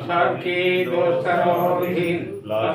La sarki dosarodi, la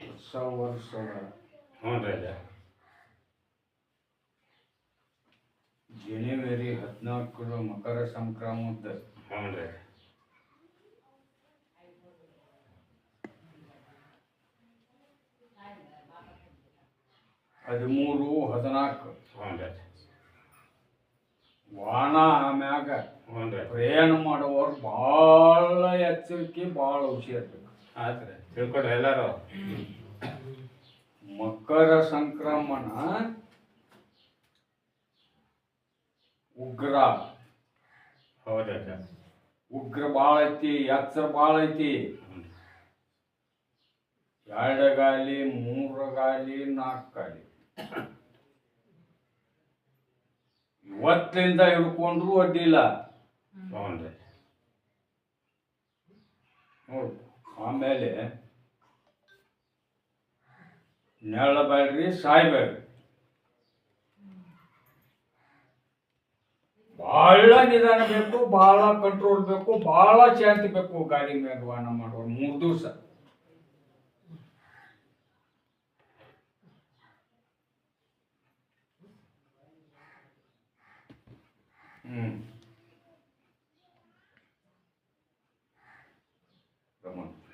ಹೊಸ ವರ್ಷದ ಹ್ಞೂ ರಾಜ ಜನವರಿ ಹದಿನಾಲ್ಕರ ಮಕರ ಸಂಕ್ರಮದ ಹ್ಞೂ ರಾಜ ಹದಿಮೂರು ಹದಿನಾಲ್ಕು ಹ್ಞೂ ರಾಜ ವಾಣ ಆಮ್ಯಾಗ ಹ್ಞೂ ರಾಜ ಪ್ರಯಾಣ ಮಾಡುವವ್ರು ಭಾಳ ಎಚ್ಚರಿಕೆ ಭಾಳ ಹುಷಾರ್ಬೇಕು ಆಯ್ತು ರೀ ತಿಳ್ಕೊಡ್ರಿ ಎಲ್ಲರೂ. ಮಕರ ಸಂಕ್ರಮಣ ಉಗ್ರ. ಹೌದು ರಾಜ ಉಗ್ರ ಭಾಳ ಐತಿ ಎಚ್ಚರ ಭಾಳ ಐತಿ. ಹ್ಞೂ ಎರಡು ಗಾಲಿ ಮೂರು ಗಾಲಿ ನಾಲ್ಕು ಗಾಲಿ ಇವತ್ತಿಂದ ಹಿಡ್ಕೊಂಡ್ರು ಅಡ್ಡಿ ಇಲ್ಲ. ರೀ ನೋಡು ಆಮೇಲೆ ನೆರಳಬೇಡ್ರಿ ಸಾಯ್ಬೇಡ್ರಿ ಬಹಳ ನಿಧಾನ ಬೇಕು ಬಹಳ ಕಂಟ್ರೋಲ್ ಬೇಕು ಬಹಳ ಶಾಂತಿ ಬೇಕು ಗಾಡಿ ಮ್ಯಾಗ ವಾಹನ ಮಾಡೋರು ಮೂರು ದಿವಸ.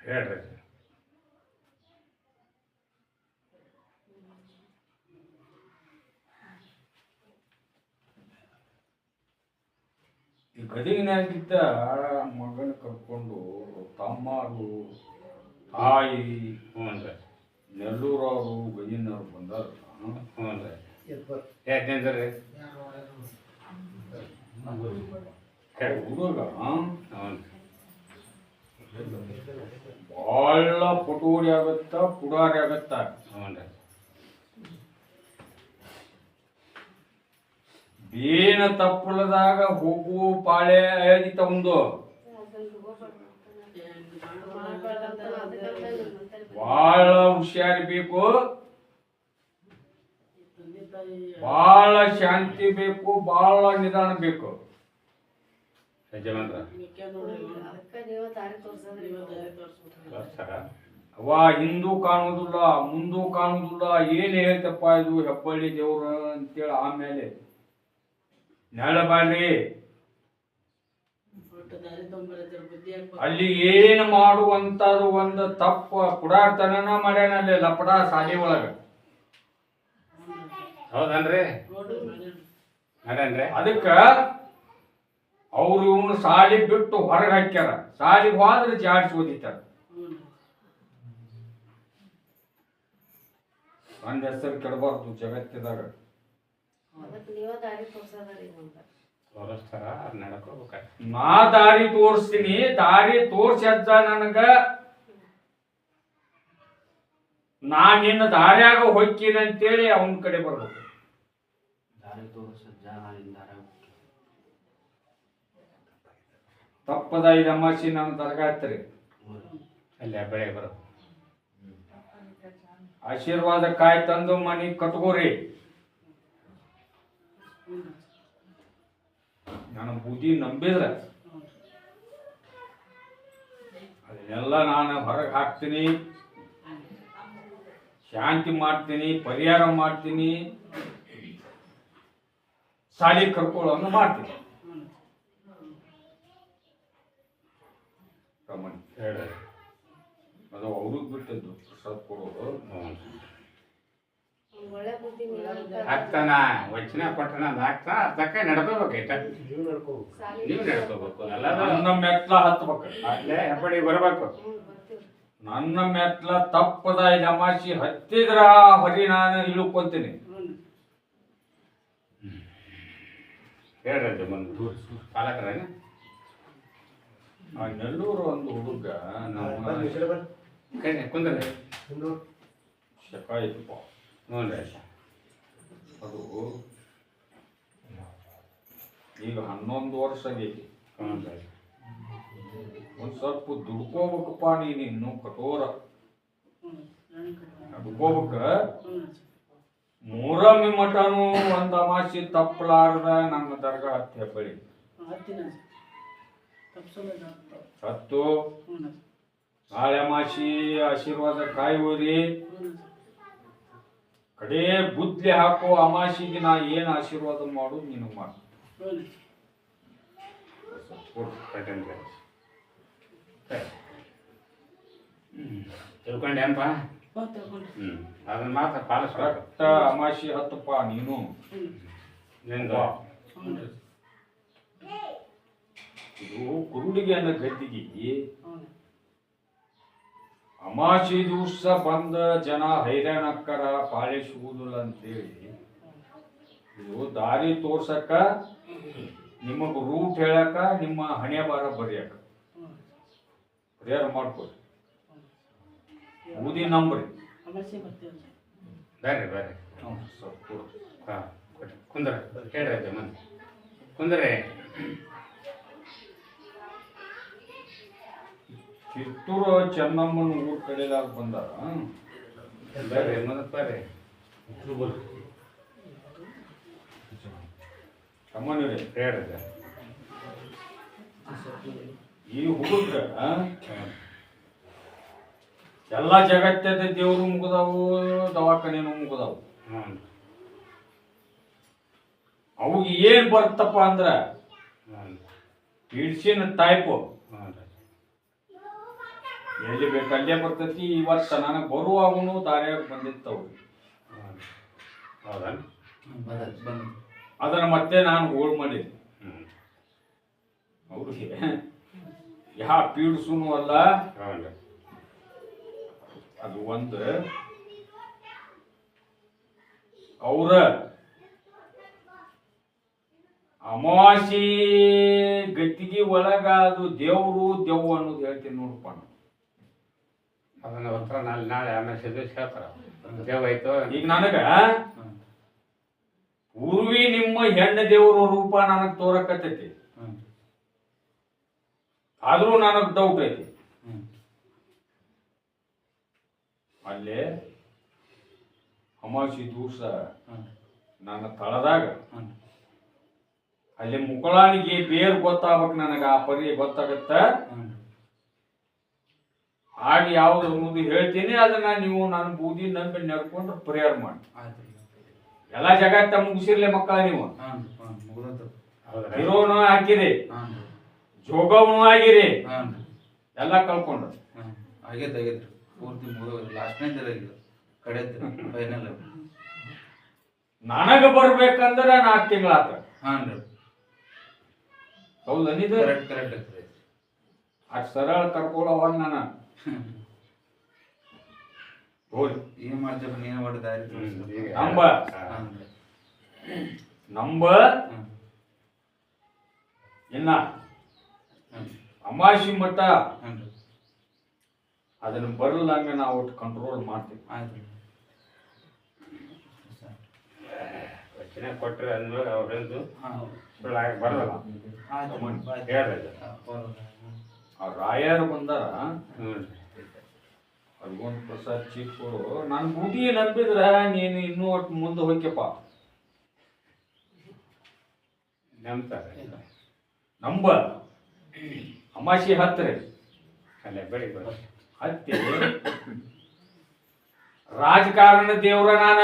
ಹೇಳ್ರಿ. ಈ ಗದಗಿನಾಗಿದ್ದ ಮಗನ ಕರ್ಕೊಂಡು ತಮ್ಮರು ತಾಯಿ ಹ್ಞೂ ರೀ ನೆಲ್ಲೂರವರು ಗದಗಿನವ್ರು ಬಂದಾರ ಹ್ಞೂ ರೀ ಯಾಕೆಂದ್ರೆ ಹುಡುಗ ಭಾಳ ಪಟೋರಿ ಆಗತ್ತ ಪುಡಾರಿ ಆಗತ್ತ ಬೇನ ತಪ್ಪಲದಾಗ ಹೋಗು ಪಾಳೆ ಆಗಿತ್ತ ಒಂದು ಭಾಳ ಹುಷಾರಿ ಬೇಕು ಭಾಳ ಶಾಂತಿ ಬೇಕು ಬಹಳ ನಿಧಾನ ಬೇಕು. ಅವ ಹಿಂದೂ ಕಾಣುವುದಿಲ್ಲ ಮುಂದೂ ಕಾಣುವುದಿಲ್ಲ ಏನ್ ಹೇಳ್ತಪ್ಪ ಇದು ಹೆಬ್ಬಳ್ಳಿ ದೇವ್ರ ಅಂತೇಳಿ ಆಮೇಲೆ. ನೆಳಬಾಡ್ರಿ ಅಲ್ಲಿ ಏನ್ ಮಾಡುವಂತದು ಒಂದು ತಪ್ಪ ಕೂಡಾಡ್ತನನ ಮಾಡ್ಯಾನ ಅಲ್ಲಿ ಲಪಡ ಸಾಲಿ ಒಳಗ. ಹೌದನ್ರಿ? ನಡೇನ್ರಿ ಅದಕ್ಕ ಅವ್ರು ಇವನು ಸಾಲಿ ಬಿಟ್ಟು ಹೊರಗೆ ಹಾಕ್ಯಾರ. ಸಾಲಿಗೆ ಹೋದ್ರೆ ಜಾಡ್ಸಿ ಓದಿತಾರ. ಒಂದ್ ಹೆಸರು ಕೆಡಬಾರ್ದು ಜಗತ್ತಿದಾಗ. ತೋರಿಸ್ತಾರ ಅದ್ ನಡ್ಕೋಬೇಕು. ನಾ ದಾರಿ ತೋರಿಸ್ತೀನಿ ದಾರಿ ತೋರ್ಸಜ್ಜ ನನಗ. ನಾ ನಿನ್ನ ದಾರ್ಯಾಗ ಹೊಕ್ಕಿನ ಅಂತೇಳಿ ಅವನ ಕಡೆ ಬರ್ಬೇಕು ದಾರಿ ತೋರಿಸಜ್ಜ ನಾನಿನ್ ದಾರಿ ತಪ್ಪದ ಐದು ಅಮಾಸಿ ನನ್ನ ತರಗಾತ್ರಿ ಅಲ್ಲಿ ಬೆಳೆ ಬರೋದು ಆಶೀರ್ವಾದ ಕಾಯಿ ತಂದು ಮನಿ ಕಟ್ಕೋರಿ. ನನ್ನ ಬುದ್ಧಿ ನಂಬಿದ್ರ ಅದನ್ನೆಲ್ಲ ನಾನು ಹೊರಗೆ ಹಾಕ್ತೀನಿ. ಶಾಂತಿ ಮಾಡ್ತೀನಿ ಪರಿಹಾರ ಮಾಡ್ತೀನಿ. ಸಾಲಿ ಕರ್ಕೊಳ್ಳೋನು ಮಾಡ್ತೀವಿ ಅದು ಅವ್ರಿಗೆ ಬಿಟ್ಟದ್ದು ಪ್ರಸಾದ ಕೊಡೋದು ಹಾಕ್ತಾನ ವಚನ ಪಟ್ಟಣ ಅದು ಹಾಕ್ತಾ ಅರ್ಧಕ್ಕೆ ನಡ್ಕೋಬೇಕೈತ ನೀವು ನಡ್ಕೋಬೇಕು. ಅಲ್ಲ ನನ್ನ ಮೆಟ್ಲ ಹತ್ಬೇಕು. ಅಲ್ಲೇ ಹೆಬ್ಬಡಿ ಬರಬೇಕು. ನನ್ನ ಮೆಟ್ಲ ತಪ್ಪದ ಇಲ್ಲಿ ಅಮಾಸಿ ಹತ್ತಿದ್ರ ಹೊರಿ ನಾನು ಇಳುಕೊಂತೀನಿ. ಹೇಳ್ರಿ ಬಂದು ಪಾಲಕರ ಆ ನೆಲ್ಲೂರು ಒಂದು ಹುಡುಗ ನಮ್ಮ ಕುಂದ್ರಿ. ಅದು ಈಗ ಹನ್ನೊಂದು ವರ್ಷ ಆಗೈತಿ. ಒಂದು ಒಂದ್ ಸ್ವಲ್ಪ ದುಡ್ಕೋಬೇಕಪ್ಪ ನೀನು ಇನ್ನು ಕಠೋರ. ದುಡ್ಕೋಬೇಕ? ಮೂರಮ್ಮಿ ಮಠನು ಒಂದು ಅಮಾಸಿ ತಪ್ಪಲಾರ್ದ ನಮ್ಮ ದರ್ಗಾ ಹತ್ತಿ ಹೆಬ್ಬಳಿ ಹತ್ತು ನಾಳೆ ಅಮಾಸಿ ಆಶೀರ್ವಾದ ಕಾಯುವರಿ ಕಡೇ ಬುದ್ಧಿ ಹಾಕೋ ಅಮಾಸಿಗೆ ನಾ ಏನು ಆಶೀರ್ವಾದ ಮಾಡು ನೀನು ಮಾಡು. ತಿಳ್ಕೊಂಡೇನಪ್ಪ ಅದನ್ನ ಮಾತ್ರ ಪಾಲಿಸ್ಬೇಕು. ಕರೆಕ್ಟ್ ಅಮಾಸಿ ಹತ್ತಪ್ಪ ನೀನು. ನಿಂದು. ಇದು ಕುರುಡಿಗೆ ಅನ್ನೋ ಗದ್ದಿಗೆ ಅಮಾಸಿ ದಿವಸ ಬಂದ ಜನ ಹೈರಾಣಕ್ಕರ ಪಾಲಿಸುವುದಿಲ್ಲ ಅಂತೇಳಿ ಇದು ದಾರಿ ತೋರ್ಸಕ್ಕ ನಿಮಗ ರೂಟ್ ಹೇಳಕ ನಿಮ್ಮ ಹಣೆ ಬಾರ ಬರೆಯಕ ಪರಿಹಾರ ಮಾಡ್ಕೊರಿ ಊದಿ ನಂಬ್ರಿ. ಬರ್ರಿ ಬರ್ರಿ. ಹ್ಞೂ ಸರ್ ಕೊಡು. ಹಾಂ ಕುಂದ್ರ ಹೇಳ್ರಿ ಅದೇ ಮಂದಿ ಕುಂದ್ರೆ. ಕಿತ್ತೂರು ಚೆನ್ನಮ್ಮನ ಊರ್ ಕಡೆಲಾಗ ಬಂದಾರ. ಬರ್ರಿ ಮುಂದಕ್ಕೆ ಬರ್ರಿ. ಇದು ಕೇಳ್ರಿ ಅಮ್ಮನಿವ್ರೆ ಹೇಳ್ರಿ ಅಜ್ಜ. ಈ ಹುಡುಗ ಎಲ್ಲ ಜಗತ್ತದ ದೇವರು ಮುಗಿದವು ದವಾಖಾನೆನು ಮುಗಿದವು. ಹ್ಞೂ ಅವಾಗ ಏನ್ ಬರ್ತಪ್ಪ ಅಂದ್ರ ಮೆಡಿಸಿನ್ ಟೈಪ್ ಎಲ್ಲಿ ಬೇಕು ಅಲ್ಲೇ ಬರ್ತೈತಿ ಇವತ್ತ ನನಗೆ ಬರುವಾಗನು ದಾರಿಯಾಗ ಬಂದಿತ್ತವು. ಹೌದಾ ಅದನ್ನ ಮತ್ತೆ ನಾನು ಹೋಳ್ ಮಾಡಿದೆ. ಹ್ಞೂ ಅವ್ರಿಗೆ ಯಾವ ಪೀಡ್ಸುನು ಅಲ್ಲ ಅದು ಒಂದು. ಅವರ ಅಮಾವಾಸಿ ಗತ್ತಿಗೆ ಒಳಗ ಅದು ದೇವರು ದೆವ್ವ ಅನ್ನೋದು ಹೇಳ್ತೀನಿ ನೋಡಪ್ಪ ನಾನು. ಅದನ್ನ ಒಂಥರ ನಾಳೆ ನಾಳೆ ಆಮೇಲೆ ಸಿದ್ದೇಶ್ ಹೇಳ್ತಾರ. ದೇವಾಯ್ತು ಈಗ ನನಗ ಪೂರ್ವಿ ನಿಮ್ಮ ಹೆಣ್ಣ ದೇವರ ರೂಪ ನನಗ್ ತೋರಕತ್ತೈತಿ. ಆದ್ರೂ ನನಗ್ ಡೌಟ್ ಐತಿ. ಅಲ್ಲೇ ಅಮಾವಾಸ್ಯ ದಿವಸ ನನ್ನ ತಳದಾಗ ಅಲ್ಲಿ ಮುಕಳಾನಿಗೆ ಬೇರ್ ಗೊತ್ತಾಗ್ಬೇಕು ನನಗೆ ಆ ಪರಿ ಗೊತ್ತಾಗತ್ತ? ಆಗ ಯಾವ್ದು ಅನ್ನೋದು ಹೇಳ್ತೀನಿ ಅದನ್ನ ನೀವು ನನ್ನ ಬೂದಿ ನಂಬಿ ನಡ್ಕೊಂಡ್ರೆ ಪರಿಹಾರ ಮಾಡಿ ಎಲ್ಲ ಜಗತ್ತ ಮುಗಿಸಿರ್ಲಿ ಮಕ್ಕಳ ನೀವು. ಹೀರೋನು ಹಾಕಿರಿ ಜೋಗವನು ಆಗಿರಿ. ಎಲ್ಲ ಕಳ್ಕೊಂಡ್ರು. ಆಗೈತೆ ಆಗೈತ್ರಿ ಪೂರ್ತಿ ಮುಗಿದೋಗ್ರಿ ಲಾಸ್ಟ್ನೇ ಇದು ಕಡೆ ಫೈನಲ್ ನನಗ ಬರ್ಬೇಕಂದ್ರ ನಾಲ್ಕು ತಿಂಗಳಾತ ಹಾಂ ರೀ ಹೌದು ಅಂದಿದ್ದು ಕರೆಕ್ಟ್ ಕರೆಕ್ಟ್ ಐತ್ರಿ ಅಷ್ಟು ಸರಳ ಕರ್ಕೊಳ್ಳೋವ ನಾನು. ಏನ್ ಮಾಡ್ತೇವೆ ನೀನು ಮಾಡಿ ದಾರಿ ನಂಬ. ನಂಬ? ಇನ್ನ? ಅಮಾಶಿ ಮಠ? ಅದನ್ನ ಬರಲಂಗ ನಾವು ಒಟ್ಟು ಕಂಟ್ರೋಲ್ ಮಾಡ್ತೀವಿ. ಆಯ್ತು ವಚನ ಕೊಟ್ಟರೆ ಅಂದ್ಮೇಲೆ ಅವ್ರದ್ದು ಹಾಂ. ಸುಳ್ಳಾಗಿ ಬರೋಲ್ಲ. ಹೇಳ್ರಿ ರಾಯರು ಬಂದಾರ. ಹ್ಞೂ ಪ್ರಸಾದ್ ಕೊಡು ನನ್ನ ಬುದ್ಧಿ ನಂಬಿದ್ರೆ ನೀನು ಇನ್ನೂ ಒಟ್ಟು ಮುಂದೆ ಹೋಗ್ಯಪ್ಪ. ನಂಬ್ತಾರೆ. ನಂಬ ಅಮಾಶಿ ಹತ್ತಿರ ಅಲ್ಲೇ ಬೆಳಿಗ್ಗೆ ಬರೋ. ಅತ್ತೆ ರಾಜಕಾರಣ ದೇವ್ರ ನಾನ.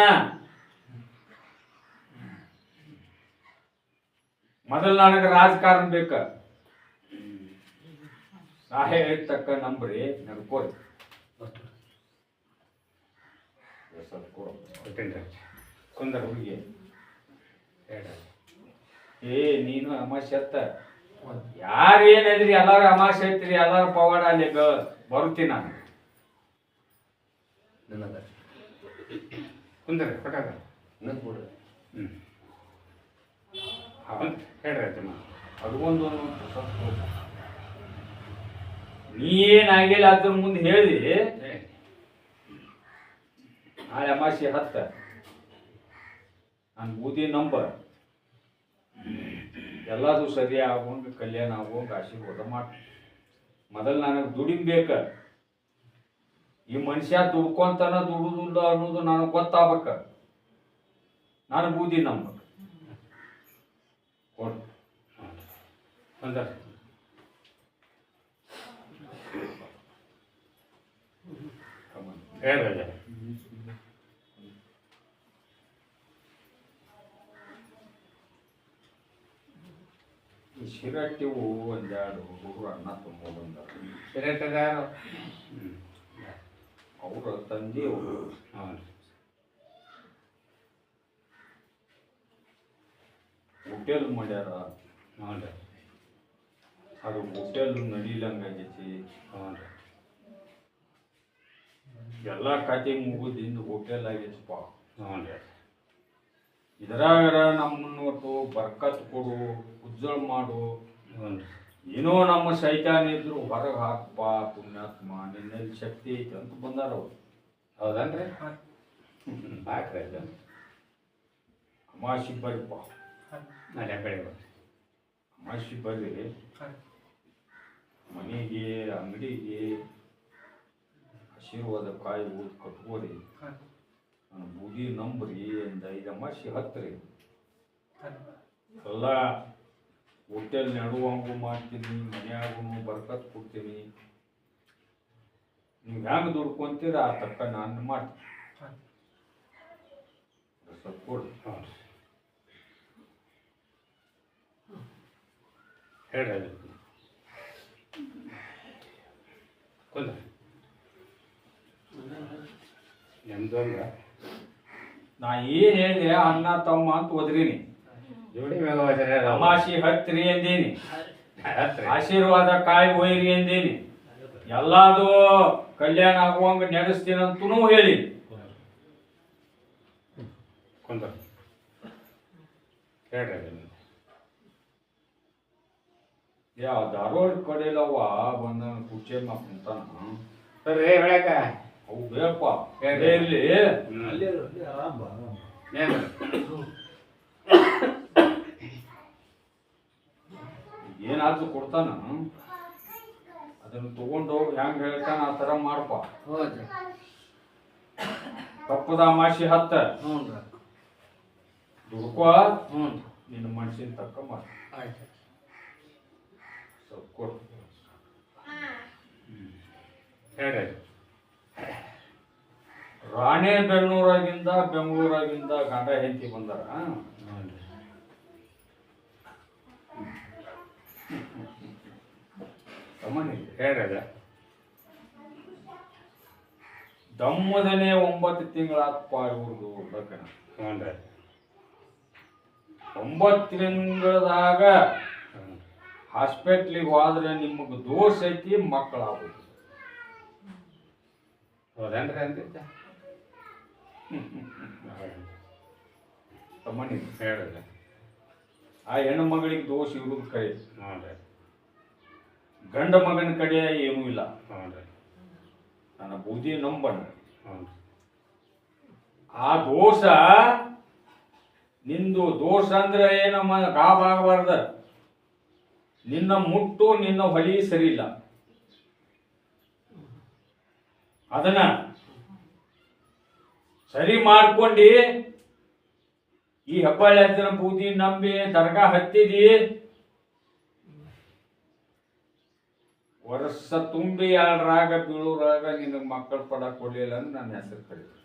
ಮೊದಲ ನನಗ ರಾಜಕಾರಣ ಬೇಕ. ನಾ ಹೇಳಿದ ನಂಬ್ರಿ ನಡ್ಕೋರಿ ಕುಂದರ್ ಹುಡುಗಿ. ಏ, ನೀನು ಅಮಾಶ್ಯತ್ತ. ಯಾರು ಏನಿದ್ರಿ ಎಲ್ಲಾರು ಅಮಾಸೆ ಐತ್ರಿ ಎಲ್ಲಾರು ಪವಾಡ ಅಲ್ಲಿ ಬರುತ್ತೀನಿ ನಾನು. ನನಗ ಕುಂದ್ರ ಕೊಟ್ಟಾಗ. ಕೊಡ್ರಿ. ಹ್ಞೂ ಅವನ್ ಹೇಳ್ರಿ ಅಜ್ಜಮ್ಮ. ಕೊಡು. ನೀ ಏನಾಗಿಲ್ಲ ಅದ್ರ ಮುಂದೆ ಹೇಳಿ. ನಾಳೆ ಅಮಾಸೆ ಹತ್ತ. ನನ್ ಬೂದಿ ನಂಬರ್ ಎಲ್ಲದು ಸರಿ ಆಗೋಂಗೆ ಕಲ್ಯಾಣ ಕಾಶಿ ಆಶೀರ್ವಾದ ಮಾಡಿ ಮೊದಲು ನನಗೆ ದುಡಿಬೇಕ ಈ ಮನುಷ್ಯ ದುಡ್ಕೊಂತನ ದುಡುದಿಲ್ಲ ಅನ್ನೋದು ನನಗೆ ಗೊತ್ತಾಗ್ಬೇಕ. ನಾನು ಬೂದಿ ನಮ್ಮ ಕುಂದ್ರ ಶಿರಟ್ಟಿವು ಒಂದೆರಡು ಹುಡುಗರು ಅಣ್ಣ ತುಂಬ ಬಂದರು ಯಾರು ಅವರ ತಂದೆ ಅವರು ಹ್ಞೂ ಹೋಟೆಲ್ ಮಾಡ್ಯಾರ. ರೀ ಅದು ಹೋಟೆಲ್ ನಡೀಲಂಗಾಗೈತಿ ರೀ ಎಲ್ಲ ಕತೆ ಮುಗಿದಿಂದ ಹೋಟೆಲ್ ಆಗೈತಪ್ಪ. ರೀ ಇದ್ರಾಗ ನಮ್ಮನ್ನು ಬರ್ಕತ್ ಕೊಡು. ಉಜ್ಜಳ ಮಾಡು. ಏನೋ ನಮ್ಮ ಸೈತಾನ ಇದ್ರು ಹೊರಗೆ ಹಾಕಪ್ಪ ಪುಣ್ಯಾತ್ಮ ನಿನ್ನಲ್ಲಿ ಶಕ್ತಿ ಐತೆ ಅಂತ ಬಂದಾರ ಅವ್ರು. ಹೌದನ್ರಿ? ಹಾಕ್ರಿ ಅಲ್ಲ ಅಮಾಸಿ ಬರ್ರಿಪ್ಪ ನಾಳೆ ಬೆಳಿಗ್ಗೆ ಅಮಾಸಿ ಬರ್ರಿ. ಮನೆಗೆ ಅಂಗಡಿಗೆ ಆಶೀರ್ವಾದ ಕಾಯಿ ಊಟ ಕಟ್ಕೋರಿ. ನನ್ನ ಬೂದಿ ನಂಬ್ರಿ ಒಂದು ಐದು ಅಮಾಸಿ ಹತ್ರಿ. ಎಲ್ಲ ಹೋಟೆಲ್ ನೆಡುವಂಗೂ ಮಾಡ್ತೀನಿ ಮನ್ಯಾಗೂ ಬರ್ಕತ್ ಕೊಡ್ತೀನಿ. ನೀವು ಹೆಂಗೆ ದುಡ್ಕೊಂತೀರ ಆ ತಕ್ಕ ನಾನು ಮಾಡ್ತೀನಿ. ಸ್ವಲ್ಪ ಕೊಡಿ. ಹೇಳಿ ಕೊಲ್ಲ ಹೇಳ್ರಿ ಅಜ್ಜ ಕುಂದ್ರ ನಿಮ್ದು ನಾ ಏನು ಹೇಳಿದೆ ಅಣ್ಣ ತಮ್ಮ ಅಂತ ಒದ್ರಿನಿ ಜೋಡಿ ಮ್ಯಾಗ ಹೋದ್ರೆ ಅಮಾಸಿ ಹತ್ರಿ ಎಂದೇನಿ. ಹತ್ರಿ ಆಶೀರ್ವಾದ ಕಾಯಿ ಒಯ್ರಿ ಎಂದೇನಿ. ಎಲ್ಲಾದು ಕಲ್ಯಾಣ ಆಗುವಂಗ ನಡೆಸ್ತೀನಿ ಅಂತನೂ ಹೇಳಿ. ಯಾವ ಹೇಳ್ರಿ ಯಾವ ಯಾ ಧಾರವಾಡ ಕಡೆಯಲ್ಲವ್ವ ಬಂದ ಕುರ್ಚಿ ಮಾ ಕುಂತಾನ ಸರಿ ಬೆಳಕ ಅವು ಬೇಕಪ್ಪ ಹೇಳ್ರಿ. ಇರ್ಲಿ ಅಲ್ಲಿ ಅಲ್ಲಿ ಆರಾಮ ಬಾ, ಆರಾಮ. ಏನು ಏನಾದ್ರು ಕೊಡ್ತಾನ? ಅದನ್ನ ತಗೊಂಡು ಹೆಂಗ್ ಹೇಳ್ತಾನ ಆ ತರ ಮಾಡಪ್ಪ ಹೌದ್ರಿ ತಪ್ಪದ ಅಮಾಸಿ ಹತ್ತ. ಹ್ಞೂ ರೀ. ದುಡ್ಕೋ ಹ್ಞೂ ನಿನ್ನ ಮನ್ಸಿನ ತಕ್ಕ ಮಾಡ. ಆಯ್ತು ಸ್ವಲ್ಪ ಕೊಡು. ಹೇಳಿ. ರಾಣೆಬೆನ್ನೂರಾಗಿಂದ ಬೆಂಗಳೂರಾಗಿಂದ ಗಂಡ ಹೆಂಡತಿ ಬಂದಾರ? ಹೇಳ್ರಿ ಅಜ್ಜ ದಮ್ಮದನೇ ಒಂಬತ್ತು ತಿಂಗಳಾತ್ಪ ಇವ್ರದು ಲಗ್ನ ಹ್ಞೂ ಒಂಬತ್ತು ತಿಂಗಳದಾಗ ಹಾಸ್ಪಿಟ್ಲಿಗೆ ಹೋದ್ರೆ ನಿಮಗೆ ದೋಷ ಐತಿ ಮಕ್ಕಳಾಗುತ್ತೆ ಹೌದೇನ್ರಿ ಅಂತಿದ್ದ ತಮ್ಮ ಹೇಳಿದೆ. ಆ ಹೆಣ್ಣು ಮಗಳಿಗೆ ದೋಷ ಇರುವುದು ಕೈ ಹ್ಞೂ ರೀ ಗಂಡ ಮಗನ ಕಡೆ ಏನೂ ಇಲ್ಲ. ಹ್ಞೂ ನನ್ನ ಬುದ್ಧಿ ನಂಬಣ್ಣ ಹ್ಞೂ ಆ ದೋಷ ನಿಂದು ದೋಷ ಅಂದ್ರೆ ಏನಮ್ಮ ಗಾಬ್ ಆಗಬಾರ್ದ. ನಿನ್ನ ಮುಟ್ಟು ನಿನ್ನ ಹೊಳಿ ಸರಿ ಇಲ್ಲ ಅದನ್ನ ಸರಿ ಮಾಡ್ಕೊಂಡು ಈ ಹೆಬ್ಬಾಳೆ ಹತ್ತಿರ ಬೂದಿ ನಂಬಿ ದರ್ಗಾ ಹತ್ತಿದಿ ವರ್ಷ ತುಂಬಿ ಎರಡು ರಾಗ ಬೀಳು ರಾಗ ನಿನಗೆ ಮಕ್ಕಳು ಪಡ ಕೊಡಲಿಲ್ಲ ಅಂದ್ರೆ ನನ್ನ ಹೆಸರು ಕರೀತಾರೆ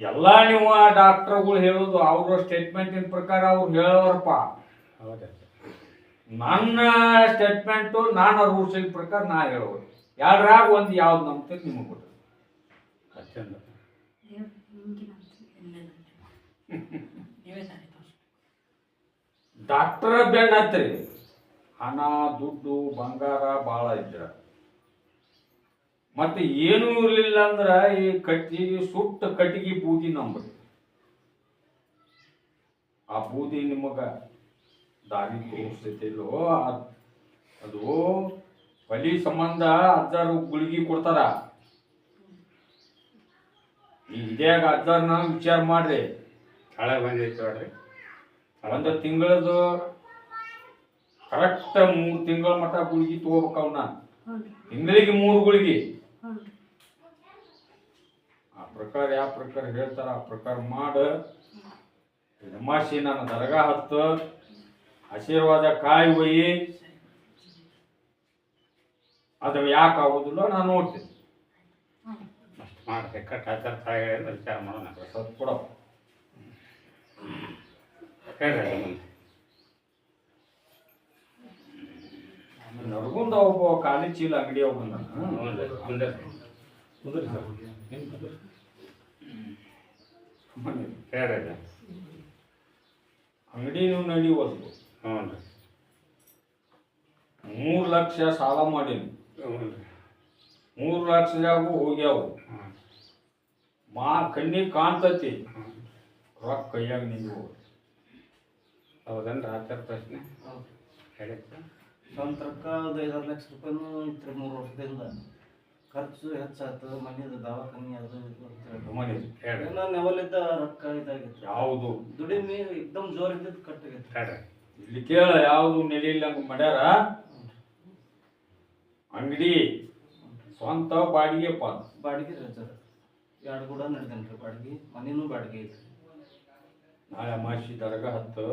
ಎಲ್ಲ ನೀವು ಆ ಡಾಕ್ಟರ್ಗಳು ಹೇಳೋದು ಅವ್ರ ಸ್ಟೇಟ್ಮೆಂಟಿನ ಪ್ರಕಾರ ಅವ್ರು ಹೇಳೋರಪ್ಪ ಹೌದಾ ನನ್ನ ಸ್ಟೇಟ್ಮೆಂಟು ನಾನು ರೂಲ್ಸಿನ ಪ್ರಕಾರ ನಾ ಹೇಳೋರು ಎರಡ್ರಾಗ ಒಂದು ಯಾವ್ದು ನಂಬ್ತೀನಿ ನಿಮಗೆ ಕೊಟ್ಟು ಅತ್ಯಂತ ಡಾಕ್ಟರ್ ಬೆಣ್ಣ ಹಣ ದುಡ್ಡು ಬಂಗಾರ ಭಾಳ ಇದ್ರ. ಮತ್ತೆ ಏನೂ ಇರಲಿಲ್ಲ ಅಂದ್ರ ಈ ಕಟ್ಟಿಗೆ ಸುಟ್ಟ ಕಟ್ಟಿಗೆ ಬೂದಿ ನಂಬ್ರಿ ಆ ಬೂದಿ ನಿಮಗ ದಾರಿ ತೋರಿಸ್ತೈತಿಲ್ಲೋ ಅದ್- ಬಲಿ ಸಂಬಂಧ ಅಜ್ಜಾರು ಗುಳಿಗೆ ಕೊಡ್ತಾರ. ಈ ಇದ್ಯಾಗ ನಾವು ವಿಚಾರ ಮಾಡ್ರಿ. ಹಳೆ ಬಂದೈತೆ ನೋಡ್ರಿ. ಒಂದು ತಿಂಗಳದು ಕರೆಕ್ಟ್ ಮೂರು ತಿಂಗಳ ಮಟ್ಟ ಗುಳಿಗೆ ತಗೋಬೇಕು ಅವನ್ನ ತಿಂಗಳಿಗೆ ಮೂರು ಗುಳಿಗೆ. ಆ ಪ್ರಕಾರ ಯಾವ ಪ್ರಕಾರ ಹೇಳ್ತಾರ ಆ ಪ್ರಕಾರ ಮಾಡ. ನಮಾಸಿ ನನ್ನ ದರ್ಗಾ ಹತ್ತು. ಆಶೀರ್ವಾದ ಕಾಯಿ ಒಯ್ಯಿ. ಅದು ಯಾಕೆ ಆಗೋದಿಲ್ಲ ನಾನು ನೋಡ್ತೀನಿ. ಅಷ್ಟು ಮಾಡಿ ಕಟ್ ಆಚಾರ ತಾಯಿಗಳಿಂದ ವಿಚಾರ ಮಾಡೋಣ. ಸತ್ ಕೊಡಪ್ಪ ಹೇಳ್ರಿ ಅದು ಮುಂದೆ ನಡ್ಕೊಂಡ ಒಬ್ಬ ಖಾಲಿ ಚೀಲ ಅಂಗಡಿ ಹೇಳ್ರಿ ಅದು ಅಂಗಡಿನೂ ನಡಿವಲ್ದು ಹ್ಞೂ ರೀ. ಮೂರು ಲಕ್ಷ ಸಾಲ ಮಾಡೀನಿ. ಮೂರು ಲಕ್ಷದಾಗೂ ಹೋಗ್ಯಾವು. ಮಾ ಕಣ್ಣಿಗೆ ಕಾಣ್ತತಿ. ರೊಕ್ಕ ಕೈಯಾಗ ನಿಂದು ಹೌದನ್ರಿ ಆಚಾರ ಪ್ರಶ್ನೆ? ಹೇಳಿತ್ತು ಸ್ವಂತ ರೊಕ್ಕ ಒಂದು ಐದಾರು ಲಕ್ಷ ರೂಪಾಯಿನೂ ಇತ್ತು ಮೂರು ವರ್ಷದಿಂದ. ಖರ್ಚು ಹೆಚ್ಚಾಯ್ತು ಮನೆಯದು ದವಾಖಾನೆ ಅದು ಇದು ಅಂತ ಹೇಳಿ. ಮನೆ ಹೇಳ್ರಿ ಏನೋ ನೆವಲಿದ್ದ ರೊಕ್ಕ ಇದಾಗಿತ್ತು ಯಾವುದು? ದುಡಿಮೆ ಎಕ್ದಮ್ ಜೋರ್ ಇದ್ದಿದ್ದು ಕಟ್ಟಾಗಿತ್ತು ಇಲ್ಲಿ ಕೇಳ ಯಾವುದು ನೆಲಿಲ್ಲಂಗ ಮಾಡ್ಯಾರ? ಅಂಗಡಿ. ಸ್ವಂತ ಬಾಡಿಗೆ ಪಾ ಬಾಡಿಗೆ ಎರಡು ಕೂಡ ನಡೆದೇನೆ ರೀ ಬಾಡಿಗೆ. ಮನೇನೂ ಬಾಡಿಗೆ ಐತ್ರಿ. ನಾಳೆ ಅಮಾಸಿ ದರ್ಗ ಹತ್ತು.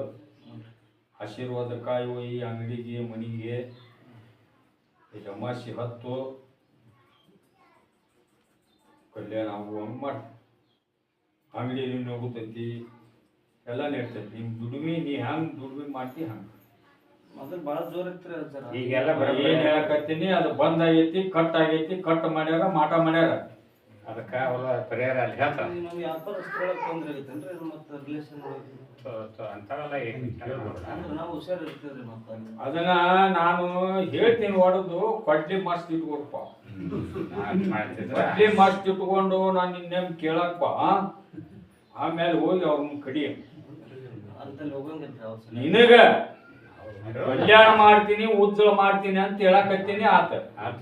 ಆಶೀರ್ವಾದ ಕಾಯಿ ಒಯ್ಯಿ ಅಂಗಡಿಗೆ ಮನಿಗೆ. ಈಗ ಅಮಾಸಿ ಹತ್ತು. ಕಲ್ಯಾಣ ಆಗುವಂಗೆ ಮಾಡಿ ಅಂಗಡಿ ನೀನು ಹೋಗುತ್ತೈತಿ ಎಲ್ಲ ನೀಡ್ತೈತಿ. ನಿಮ್ಮ ದುಡಿಮೆ ನೀ ಹ್ಯಾಂಗೆ ದುಡಿಮೆ ಮಾಡ್ತಿ ಹಂಗೆ. ಮೊದಲು ಭಾಳ ಜೋರ್ ಇತ್ತು ಸರ್ ಈಗೆಲ್ಲ ಏನ್ ಹೇಳಕತ್ತೀನಿ ಅದು ಬಂದ್ ಆಗೈತಿ ಕಟ್ ಆಗೈತಿ ಕಟ್ ಮಾಡ್ಯಾರ ಮಾಟ ಮಾಡ್ಯಾರ. ಅದಕ್ಕೆ ಅವರ ಪರಿಹಾರ ಅಲ್ಲಿ ಹೇಳ್ತಾರೆ. ಅಲ್ಲಿ. ಅದನ್ನ ನಾನು ಹೇಳ್ತೀನಿ ಹೊಡೆದು ಕೊಡ್ಲಿ ಮಸ್ತ್ ಇಟ್ಕೊಡ್ಪ ಕಡ್ಲಿ ಮಸ್ತ್ ಇಟ್ಕೊಂಡು ನಾನು ನಿನ್ನೆ ಕೇಳಪ್ಪ ಆಮೇಲೆ ಹೋಗಿ ಅವ್ರನ್ನ ಕಡಿ. ಅವ್ರು ಸರ್ ನಿನಗ ಕಲ್ಯಾಣ ಮಾಡ್ತೀನಿ ಉಜ್ಜಳ ಮಾಡ್ತೀನಿ ಅಂತ ಹೇಳಕತ್ತೀನಿ ಆತ. ಆತ.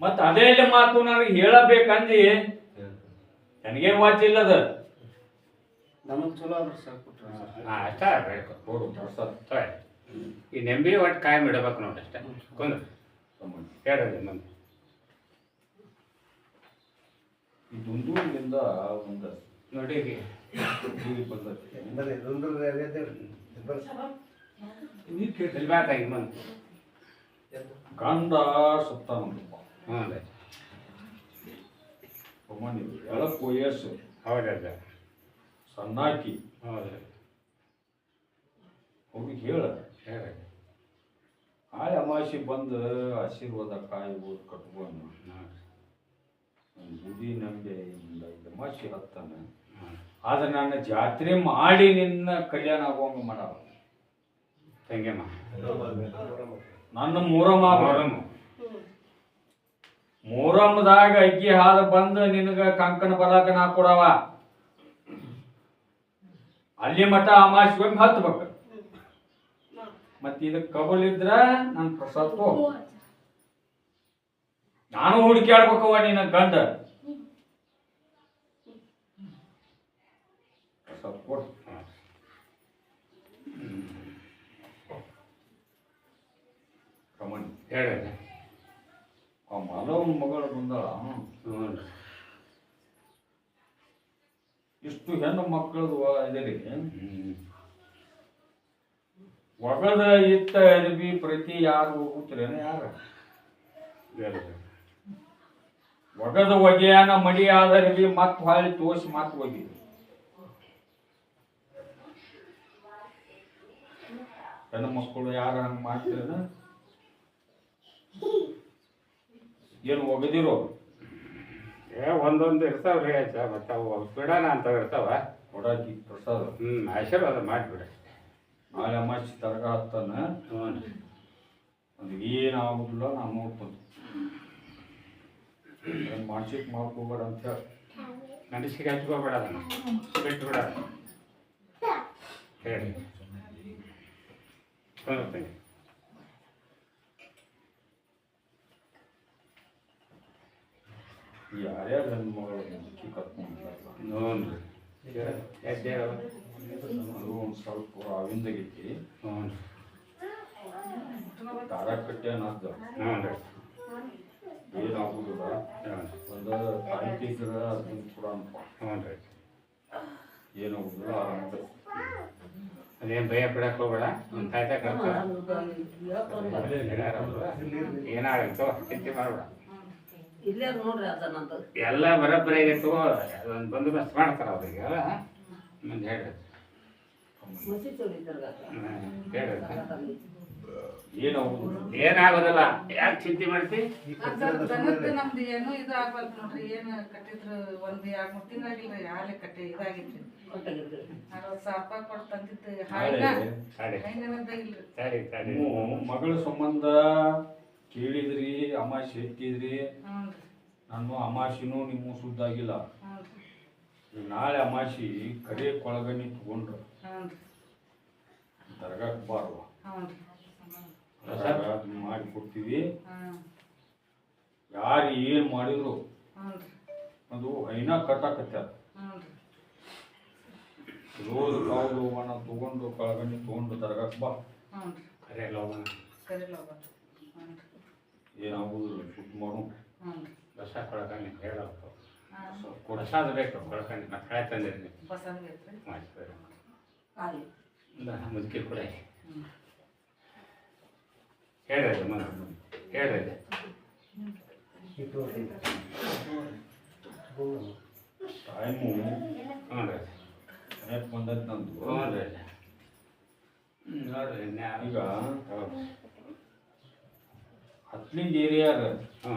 ಮತ್ತ ಅದೇ ಇಲ್ಲಿ ಮಾತು ನನಗೆ ಹೇಳಬೇಕಂದಿ. ನನಗೇನ್ ವಾಚಿಲ್ಲದ ನಮಗೆ ಚಲೋ ಆದ್ರೆ ಸಾಕು ಅಷ್ಟ ತೊಯ್ ಈ ನೆಂಬಿ ಒಟ್ಟು ಕಾಯಿ ಇಡಬೇಕು ನೋಡಿ ಅಷ್ಟೇ. ಕೊಂದು ಹೇಳ್ರಿ ಮುಂದೆ ಈ ದುಂದೂರಿನಿಂದ ಒಂದು ನೋಡಿ ಗಂಡ ಸತ್ತಾನಂತಪ್ಪ ವಯಸ್ಸು ಹೌದು ಸಣ್ಣಾಕಿ. ಹೌದು ಅವ್ರಿಗೆ ಹೇಳ. ಹೇಳ್ರಿ ಆಳೆ ಅಮಾಸಿ ಬಂದು ಆಶೀರ್ವಾದ ಕಾಯಿ ಓದ್ ಕಟ್ಕೊಂಡು. ಗುಡಿ ನಂಬೆ ಅಮಾಸಿ ಹತ್ತಾನ. ಆದ್ರೆ ನನ್ನ ಜಾತ್ರೆ ಮಾಡಿ ನಿನ್ನ ಕಲ್ಯಾಣ ಆಗೋಂಗ ಮಾಡವ ತಂಗಿಯಮ್ಮ ನನ್ನ ಮೂರಮ್ಮ. ಮೂರಮ್ಮದಾಗ ಅಕ್ಕಿ ಹಾಲು ಬಂದು ನಿನಗ ಕಂಕನ ಬರಕ ನಾ ಕೊಡವ. ಅಲ್ಲಿ ಮಠ ಅಮಾಸಿ ಹೋಗಿ ಹತ್ಬೇಕು ಮತ್ತೆ ಇದಕ್ ಕಬಲ್ ಇದ್ರ ನನ್ ಪ್ರಸಾದ್ ನಾನು ನಾನು ಆಡ್ಬೇಕವ ನಿನ್ನ ಗಂಡ. ಹೇಳ. ಆ ಮಾಧವನ ಮಗಳು ಬಂದಳ. ಇಷ್ಟು ಹೆಣ್ಣು ಮಕ್ಕಳದು ಇದರಿ. ಒಗದ ಇತ್ತ ಅರಿವಿ ಪ್ರತಿ ಯಾರು ಹೋಗುತ್ತೀರೇನ ಯಾರ? ಒಗದ ಒಗೆಯಾನ ಮಡಿ ಆದ ಅರಿವಿ ಮತ್ ಹಾಳಿ ತೋರಿಸಿ ಮತ್ ಹೋಗಿ ಹೆಣ್ಣು ಮಕ್ಕಳು ಯಾರ ಹಂಗ ಮಾಡ್ತೀರೇನ ಏನು ಒಗದಿರೋ ಏ ಒಂದೊಂದು ಇರ್ತಾವ್ರಿ ಆಯ್ತಾ ಮತ್ತೆ ಅವು ಬಿಡೋಣ ಅಂತ ಇರ್ತಾವ. ಕೊಡಾಕಿ ಪ್ರಸಾದ. ಹ್ಞೂ ಆಶೀರ್ವಾದ ಮಾಡಿಬಿಡಿ ನಾಳೆ ಅಮಾಸಿ ತರಗ ಹತ್ತಾನ ಹ್ಞೂ ಅದು ಏನಾಗುದಿಲ್ಲ ನಾನು ನೋಡ್ಕೊಂಡು ಮಾಡ್ಸಿಕ್ ಮಾಡ್ಕೋಬೇಡ ಅಂತ ಹೇಳಿ. ಮನಸ್ಸಿಗೆ ಹಚ್ಕೋಬೇಡ ಅದನ್ನು. ಬಿಟ್ಟು ಬಿಡ ಹೇಳಿ. ಯಾರ್ಯಾರು ನನ್ನ ಮಗಳು ಮುದುಕಿ ಕರ್ಕೊಂಡು ಹ್ಞೂ ರೀ ಅದು ಒಂದು ಸ್ವಲ್ಪ ಅವಿಂದಾಗೈತಿ ಹ್ಞೂ ರೀ ದಾರ ಕಟ್ಟೆ ಅನ್ನೋದು ಹ್ಞೂ ರೀ ಏನಾಗುದಿಲ್ಲ. ಹ್ಞೂ ಒಂದು ತಾಯಿ ಇದ್ರೆ ಅದನ್ನ ಕೂಡ ಅನ್ಪ. ಹ್ಞೂ ರೀ ಏನಾಗುದಿಲ್ಲ ಆರಾಮ ಅದೇನು ಭಯ ಬಿಡಕ್ಕೆ ಹೋಗಬೇಡ. ಒಂದು ತಾಯ್ತ ಕರ್ಕೊ. ಏನಾಗತ್ತೋ ಚಿಂತೆ ಮಾಡಬೇಡ. ಇಲ್ಲೇ ನೋಡ್ರಿ ಅದನ್ನಂತ ಎಲ್ಲ ಬರೋಬ್ಬರಿ ಆಗೈತು ಅದೊಂದು ಬಂದೋಬಸ್ತ್ ಮಾಡ್ತಾರೆ ಅವ್ರಿಗೆ ಮುಂದೆ ಹೇಳಿ ಮಸಿ ಏನಾಗುದಿಲ್ಲ? ಯಾಕೆ ಚಿಂತೆ ಮಾಡ್ತಿ? ನಮ್ದು ಏನು ಇದು ಆಗ್ಬಾರ್ದು ನೋಡ್ರಿ ಏನು ಕಟ್ಟಿದ್ರು ಒಂದ್ ಎರಡ್ ಮೂರ್ ತಿಂಗಳಾಗಿಲ್ರಿ ಹಾಲೆ ಕಟ್ಟಿ ಇದಾಗಿತ್ರಿ. ಅರವತ್ತು ಸಾವಿರ ರೂಪಾಯಿ ಕೊಟ್ಟು ತಂದಿದ್ದು ಹಾಲಿನ. ನೀವು ಮಗಳ ಸಂಬಂಧ ಕೇಳಿದ್ರಿ ಅಮಾಶಿ ಎತ್ತಿದ್ರಿ. ನಾನು ಅಮಾಶಿನೂ ನಿಮ್ಮ ಸುದ್ದಾಗಿಲ್ಲ ನಾಳೆ ಅಮಾಶಿ ಕರೆ ಕೊಳಗನಿ ತಗೊಂಡ್ರು ದರ್ಗಕ್ಕೆ ದರ್ಗಾಕ್ ಬಾರುವ. ಮಾಡಿ ಕೊಡ್ತೀವಿ. ಯಾರು ಏನು ಮಾಡಿದ್ರು ಅದು ಐನಾ ಕಟ್ಟಾಕತ್ಯಾರ ಹ್ಞೂ ರೋಜ್ ಕಾವು ಹೋಗೋಣ ತಗೊಂಡು ಕಳಗಣಿ ತಗೊಂಡು ದರ್ಗಾಕ್ ಬಾ. ಕರೆ ಲೋಗನ ಕರೆ ಹೋಗೋಣ ಏನಾಗುದಿಲ್ಲ ಶುದ್ಧ ಮಾಡು. ಹೊಸ ಕೊಳಕಣ್ಣಿ ಹೇಳೋದು. ಹಾಂ. ಹೊಸಾದು ಬೇಕು. ಕೊಳಕಣ್ಣಿ ನಾ ಕಳೆ ಐತ್ರಿ ಮಾಡ್ತಾರೆ ಮುದುಕಿ ಕೂಡ ಹ್ಞೂ ಮನ ಹೇಳ್ರಿ ಟೈಮು ಹ್ಞೂ ರೀ ಯಾಕೆ ಬಂದೈತೆ ನಂದು. ಹ್ಞೂ ರೀ ನೋಡ್ರಿ ಇನ್ಯಾರು? ಈಗ ಹೌದು ಹತ್ಲಿಂದ ಏರಿಯಾಗ ಹ್ಞೂ